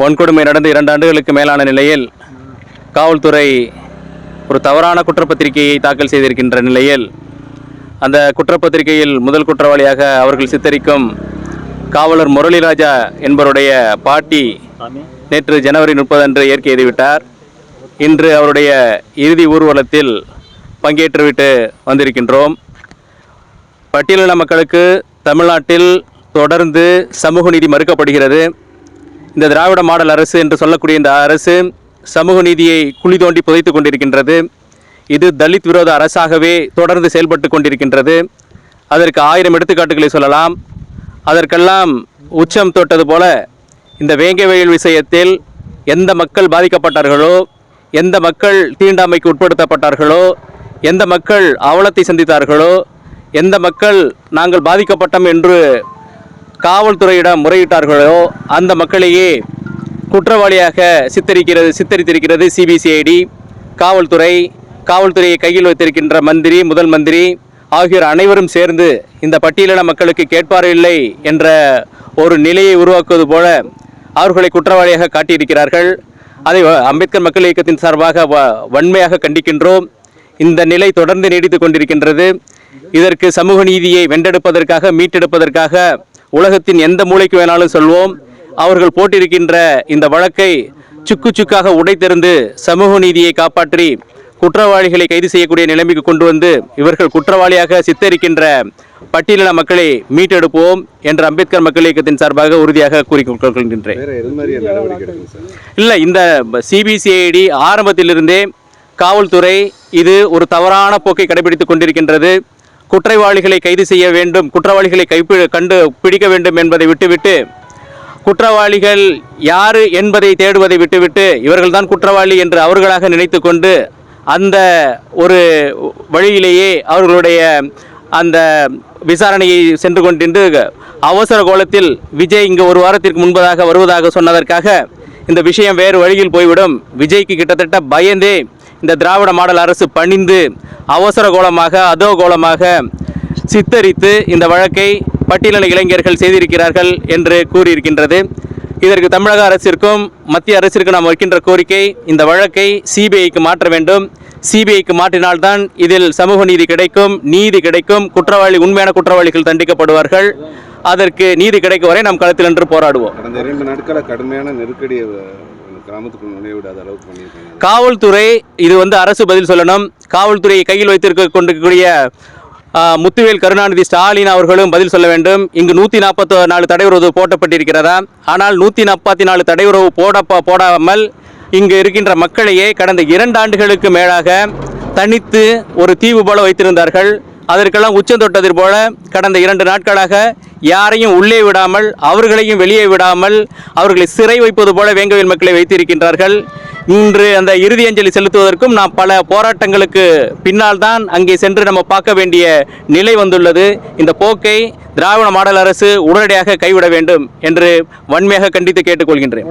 வன்கொடுமை நடந்து இரண்டு ஆண்டுகளுக்கு மேலான நிலையில் காவல்துறை ஒரு தவறான குற்றப்பத்திரிகையை தாக்கல் செய்திருக்கின்ற நிலையில் அந்த குற்றப்பத்திரிகையில் முதல் குற்றவாளியாக அவர்கள் சித்தரிக்கும் காவலர் முரளிராஜா என்பவருடைய பாட்டி நேற்று ஜனவரி முப்பது அன்று இயற்கை எய்துவிட்டார். இன்று அவருடைய இறுதி ஊர்வலத்தில் பங்கேற்றுவிட்டு வந்திருக்கின்றோம். பட்டியலின மக்களுக்கு தமிழ்நாட்டில் தொடர்ந்து சமூக நீதி மறுக்கப்படுகிறது. இந்த திராவிட மாடல் அரசு என்று சொல்லக்கூடிய இந்த அரசு சமூக நீதியை குழி தோண்டி புதைத்து கொண்டிருக்கின்றது. இது தலித் விரோத அரசாகவே தொடர்ந்து செயல்பட்டு கொண்டிருக்கின்றது. அதற்கு ஆயிரம் எடுத்துக்காட்டுகளை சொல்லலாம். அதற்கெல்லாம் உச்சம் தொட்டது போல இந்த வேங்கை வயல் விஷயத்தில் எந்த மக்கள் பாதிக்கப்பட்டார்களோ எந்த மக்கள் தீண்டாமைக்கு உட்படுத்தப்பட்டார்களோ எந்த மக்கள் அவலத்தை சந்தித்தார்களோ எந்த மக்கள் நாங்கள் பாதிக்கப்பட்டோம் என்று காவல்துறையிடம் முறையிட்டார்களோ அந்த மக்களையே குற்றவாளியாக சித்தரிக்கிறது சித்தரித்திருக்கிறது சிபிசிஐடி காவல்துறை காவல்துறையை கையில் வைத்திருக்கின்ற மந்திரி முதல் மந்திரி ஆகியோர் அனைவரும் சேர்ந்து இந்த பட்டியலின மக்களுக்கு கேட்பார் இல்லை என்ற ஒரு நிலையை உருவாக்குவது போல அவர்களை குற்றவாளியாக காட்டியிருக்கிறார்கள். அதை வ- அம்பேத்கர் மக்கள் இயக்கத்தின் சார்பாக வ- வன்மையாக கண்டிக்கின்றோம். இந்த நிலை தொடர்ந்து நீடித்து கொண்டிருக்கின்றது. இதற்கு சமூக நீதியை வென்றெடுப்பதற்காக மீட்டெடுப்பதற்காக உலகத்தின் எந்த மூலைக்கு வேணாலும் சொல்வோம். அவர்கள் போட்டிருக்கின்ற இந்த வழக்கை சுக்கு சுக்காக உடைத்தெறிந்து சமூக நீதியை காப்பாற்றி குற்றவாளிகளை கைது செய்யக்கூடிய நிலைமைக்கு கொண்டு வந்து இவர்கள் குற்றவாளியாக சித்தரிக்கின்ற பட்டியலின மக்களை மீட்டெடுப்போம் என்ற அம்பேத்கர் மக்கள் இயக்கத்தின் சார்பாக உறுதியாக கூறிக்கொள்கின்றேன் இல்லை இந்த சிபிசிஐடி ஆரம்பத்திலிருந்தே காவல்துறை இது ஒரு தவறான போக்கை கடைபிடித்துக் கொண்டிருக்கின்றது. குற்றவாளிகளை கைது செய்ய வேண்டும் குற்றவாளிகளை கைப்பி கண்டு பிடிக்க வேண்டும் என்பதை விட்டுவிட்டு குற்றவாளிகள் யாரு என்பதை தேடுவதை விட்டுவிட்டு இவர்கள்தான் குற்றவாளி என்று அவர்களாக நினைத்துக்கொண்டு அந்த ஒரு வழியிலேயே அவர்களுடைய அந்த விசாரணையை சென்று கொண்டிருந்து அவசர கோலத்தில் விஜய் இங்கு ஒரு வாரத்திற்கு முன்பதாக வருவதாக சொன்னதற்காக இந்த விஷயம் வேறு வழியில் போய்விடும். விஜய்க்கு கிட்டத்தட்ட பயந்தே இந்த திராவிட மாடல் அரசு பணிந்து அவசர கோலமாக அதோ கோலமாக சித்தரித்து இந்த வழக்கை பட்டியலின இளைஞர்கள் செய்திருக்கிறார்கள் என்று கூறியிருக்கின்றது. இதற்கு தமிழக அரசிற்கும் மத்திய அரசிற்கும் நாம் வைக்கின்ற கோரிக்கை இந்த வழக்கை சிபிஐக்கு மாற்ற வேண்டும். சிபிஐக்கு மாற்றினால்தான் இதில் சமூக நீதி கிடைக்கும் நீதி கிடைக்கும் குற்றவாளி உண்மையான குற்றவாளிகள் தண்டிக்கப்படுவார்கள். அதற்கு நீதி கிடைக்கும் வரை நாம் களத்தில் நின்று போராடுவோம். கடந்த இரண்டு நாட்கள கடுமையான நெருக்கடியை அளவுக்கு பண்ணியிருக்காங்க. காவல்துறை இது வந்து அரசு பதில் சொல்லணும். காவல்துறையை கையில் வைத்திருக்க கொண்டிருக்கக்கூடிய முத்துவேல் கருணாநிதி ஸ்டாலின் அவர்களும் பதில் சொல்ல வேண்டும். இங்கு நூற்றி நாற்பத்தி நாலு தடை உறவு போட்டப்பட்டிருக்கிறதா? ஆனால் நூற்றி நாற்பத்தி நாலு தடை உறவு போட போடாமல் இங்கு இருக்கின்ற மக்களையே கடந்த இரண்டு ஆண்டுகளுக்கு மேலாக தனித்து ஒரு தீவு போல வைத்திருந்தார்கள். அதற்கெல்லாம் உச்சந்தொட்டது போல கடந்த இரண்டு நாட்களாக யாரையும் உள்ளே விடாமல் அவர்களையும் வெளியே விடாமல் அவர்களை சிறை வைப்பது போல வேங்கவேல் மக்களை வைத்திருக்கின்றார்கள். இன்று அந்த இறுதி அஞ்சலி செலுத்துவதற்கும் நாம் பல போராட்டங்களுக்கு பின்னால் தான் அங்கே சென்று நம்ம பார்க்க வேண்டிய நிலை வந்துள்ளது. இந்த போக்கை திராவிட மாடல் அரசு உடனடியாக கைவிட வேண்டும் என்று வன்மையாக கண்டித்து கேட்டுக்கொள்கின்றேன்.